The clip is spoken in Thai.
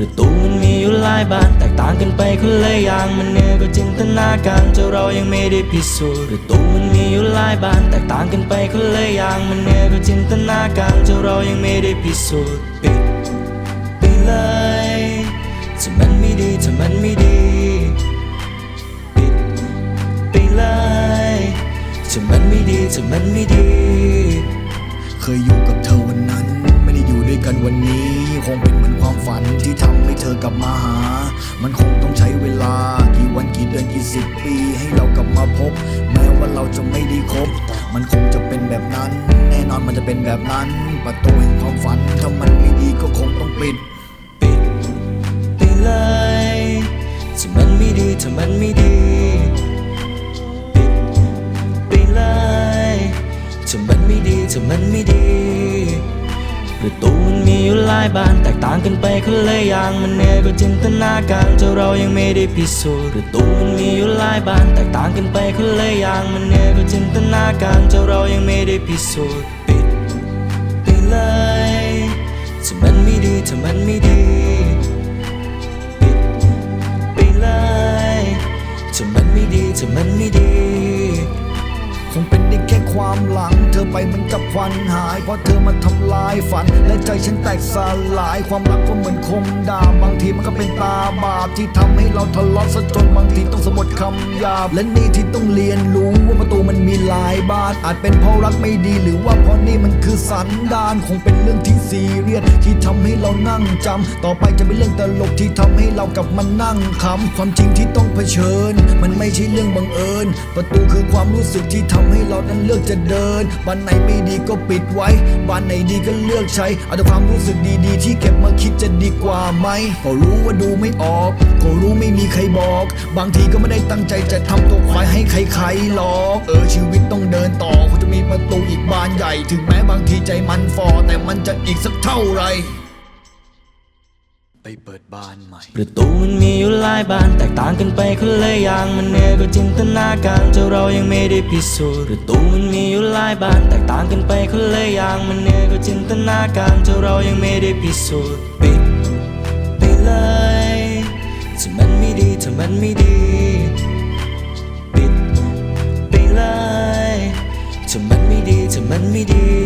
ประตูมันมีอยู่หลายบานแตกต่างกันไปคนละอย่างมันเหนือกว่าจินตนาการเจ้าเรายังไม่ได้พิสูจน์ประตูมันมีอยู่หลายบานแตกต่างกันไปคนละอย่างมันเหนือกว่าจินตนาการเจ้าเรายังไม่ได้พิสูจน์ปิดไปเลยถ้ามันไม่ดีถ้ามันไม่ดีปิดไปเลยถ้ามันไม่ดีถ้ามันไม่ดี เคยอยู่กับเธอวันนั้น ด้วยกันวันนี้คงเป็นเหมือนความฝันที่ทำให้เธอกลับมาหา มันคงต้องใช้เวลากี่วันกี่เดือนกี่สิบปีให้เรากลับมาพบ แม้ว่าเราจะไม่ได้คบ มันคงจะเป็นแบบนั้น แน่นอนมันจะเป็นแบบนั้น ประตูแห่งความฝันถ้ามันไม่ดีก็คงต้องปิดปิดไปเลยถ้ามันไม่ดีถ้ามันไม่ดีปิดไปเลยถ้ามันไม่ดีถ้ามันไม่ดี ประตูมันมีอยู่หลายบานแตกต่างกันไปคนละอย่างมันเหนือกว่าจินตนาการเจ้าเรายังไม่ได้พิสูจน์ประตูมันมีอยู่หลายบานแตกต่างกันไปคนละอย่างมันเหนือกว่าจินตนาการเจ้าเรายังไม่ได้พิสูจน์ปิดไปเลยถ้ามันไม่ดีถ้ามันไม่ดีปิดไปเลยถ้ามันไม่ดีถ้ามันไม่ดีคงเป็นได้แค่ ความหลัง เธอไปเหมือนกับควันหาย เพราะเธอมาทำลายฝัน และใจฉันแตกสลาย ความรักก็เหมือนคมดาบบางทีมันก็เป็นตาบาปที่ทำให้เราทะเลาะซะจนบางทีต้องสะบดคำหยาบ และนี่ที่ต้องเรียนรู้ว่าประตูมันมีหลายบานอาจเป็นเพราะรักไม่ดีหรือว่าเพราะนี่มันคือสันดานคงเป็นเรื่องที่ซีเรียสที่ทำให้เรานั่งจำต่อไปจะเป็นเรื่องตลกที่ทำให้เรากลับมานั่งคำความจริงที่ต้องเผชิญ มันไม่ใช่เรื่องบังเอิญ ประตูคือความรู้สึกที่ทำให้เรานั้นเลือกจะเดินบ้านไหนไม่ดีก็ปิดไว้บ้านไหนดีก็เลือกใช้ เอาแต่ความรู้สึกดีๆ ที่เก็บมาคิดจะดีกว่าไหมก็รู้ว่าดูไม่ออกก็รู้ไม่มีใครบอก บางทีก็ไม่ได้ตั้งใจจะทำตัวควายให้ใครๆหรอกเออชีวิตต้องเดินต่อคงจะมีประตูอีกบานใหญ่ ถึงแม้บางทีใจมันฟอแต่มันจะอีกสักเท่าไหร่ ไปเปิดบานใหม่ ประตูมันมีอยู่หลายบาน แตกต่างกันไปคนละอย่างมันเหนือกว่าจินตนาการเจ้าเรายังไม่ได้พิสูจน์ประตูมันมีอยู่หลายบาน แตกต่างกันไปคนละอย่างมันเหนือกว่าจินตนาการเจ้าเรายังไม่ได้พิสูจน์ปิดไปเลยถ้ามันไม่ดีถ้ามันไม่ดีปิดไปเลยถ้ามันไม่ดีถ้ามันไม่ดี